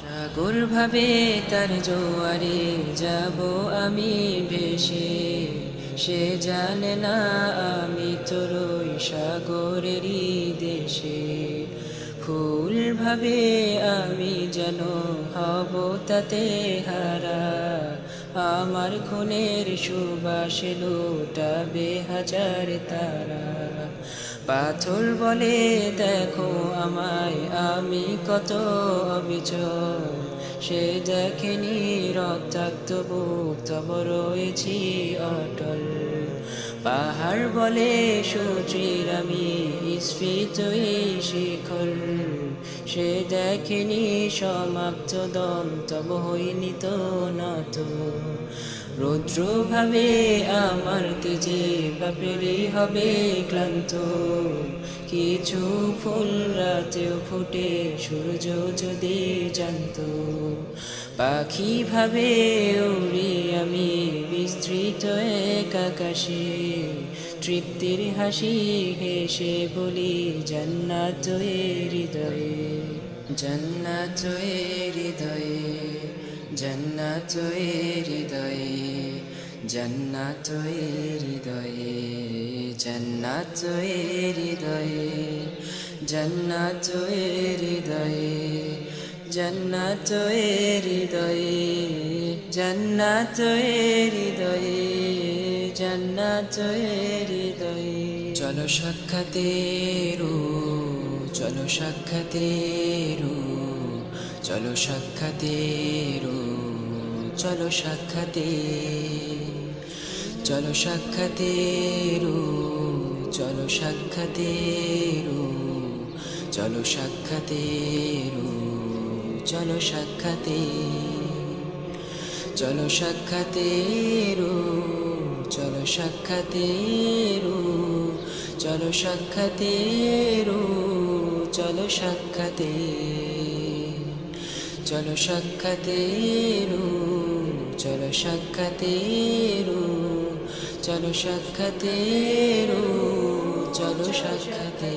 সাগর ভাবে তার জোয়ারে যাব আমি ভেসে। সে জানে না আমি তোরই সাগরেরই দেশে। ফুল ভাবে আমি যেন হব তাতে হারা। আমার খুনের সুবাসে লুটাবে হাজার তারা। পাথর বলে দেখো আমায় আমি কত অবিচল, সে দেখেনি রক্তাক্ত বুক, তব রয়েছি অটল। পাহাড় বলে সূর্যের আমি স্ফীত শিখর সে দেখেনি সমাপ্ত দম, তব হইনি তো নত। রৌদ্র ভাবে আমার তেজে বাপেরই হবে ক্লান্ত। কিছু ফুল রাতেও ফুটে, সূর্য যদি জানত। পাখি ভাবে উড়ি আমি, বিস্তৃত এক আকাশে। তৃপ্তির হাসি হেসে বলি, জান্নাত হৃদয়ে জান্নাত হৃদয়ে জান্নাত হৃদয়ে। জন্নাত হৃদয়ে জন্নাত হৃদয়ে জন্নাত হৃদয়ে জন্নাত হৃদয়ে জন্নাত হৃদয়ে জন্নাত হৃদয়ে। চলো সাক্ষাতেরু চলো সাক্ষাতেরু চলো সাক্ষাতেরু চলো সাক্ষাতে চলো সাক্ষাতে রু, চলো সাক্ষাতে রু, চলো সাক্ষাতে রু, চলো সাক্ষাতে চলো সাক্ষাতে রু, চলো সাক্ষাতে রু, চলো সাক্ষাতে রু, চলো সাক্ষাতে। চলো সাক্ষাতে রু চলো সাক্ষাতে রু চলো সাক্ষাতে রু চলো সাক্ষাতে